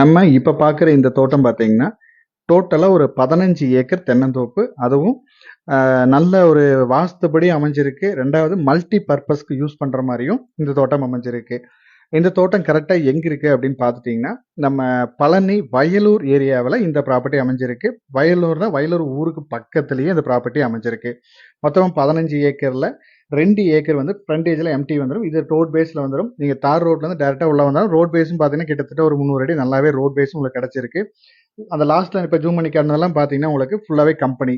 நம்ம இப்போ பார்க்குற இந்த தோட்டம் பார்த்தீங்கன்னா டோட்டலாக ஒரு பதினஞ்சு ஏக்கர் தென்னந்தோப்பு. அதுவும் நல்ல ஒரு வாஸ்துபடி அமைஞ்சிருக்கு. ரெண்டாவது மல்டி பர்பஸ்க்கு யூஸ் பண்ணுற மாதிரியும் இந்த தோட்டம் அமைஞ்சிருக்கு. இந்த தோட்டம் கரெக்டாக எங்கே இருக்குது அப்படின்னு பார்த்துட்டிங்கன்னா நம்ம பழனி வயலூர் ஏரியாவில் இந்த ப்ராப்பர்ட்டி அமைஞ்சிருக்கு. வயலூர்னா வயலூர் ஊருக்கு பக்கத்துலேயே இந்த ப்ராப்பர்ட்டி அமைஞ்சிருக்கு. மொத்தம் பதினஞ்சு ஏக்கரில் ரெண்டு ஏக்கர் வந்து ஃப்ரண்டேஜில் எம்டி வந்துடும் இது ரோட் பேஸில் வந்துடும் நீங்கள் தார் ரோட்லேருந்து டேரெக்டாக உள்ள வந்தாலும் ரோட் பேஸும் பார்த்தீங்கன்னா கிட்டத்தட்ட ஒரு முந்நூறு அடி நல்லாவே ரோட் பேஸும் உங்களுக்கு கிடச்சிருக்கு. அந்த லாஸ்ட்டில் இப்போ ஜூம் பண்ணி காட்டினதெல்லாம் பார்த்தீங்கன்னா உங்களுக்கு ஃபுல்லாகவே கம்பெனி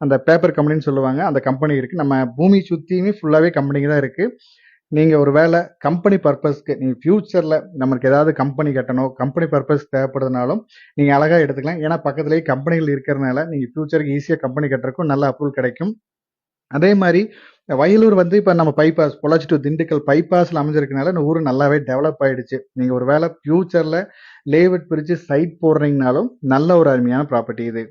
அந்த பேப்பர் கம்பெனின்னு சொல்லுவாங்க. அந்த கம்பெனி இருக்குது நம்ம பூமி சுற்றியுமே ஃபுல்லாகவே கம்பெனிங்க தான் இருக்குது நீங்கள் ஒரு வேளை கம்பெனி பர்பஸ்க்கு நீங்கள் ஃப்யூச்சரில் நமக்கு ஏதாவது கம்பெனி கட்டணும் கம்பெனி பர்பஸ் தேவைப்படுறதுனாலும் நீங்கள் அழகாக எடுத்துக்கலாம். ஏன்னா பக்கத்துலேயே கம்பெனிகள் இருக்கிறதுனால நீங்கள் ஃப்யூச்சருக்கு ஈஸியாக கம்பெனி கட்டுறதுக்கும் நல்ல அப்ரூவல் கிடைக்கும். அதே மாதிரி வயலூர் வந்து இப்போ நம்ம பைபாஸ் பொள்ளாச்சி டு திண்டுக்கல் பைபாஸில் அமைஞ்சிருக்கனால இந்த ஊர் நல்லாவே டெவலப் ஆயிடுச்சு. நீங்கள் ஒரு வேளை ஃப்யூச்சரில் லேஅவுட் பிரித்து சைட் போடுறீங்கனாலும் நல்ல ஒரு அருமையான ப்ராப்பர்ட்டி இது.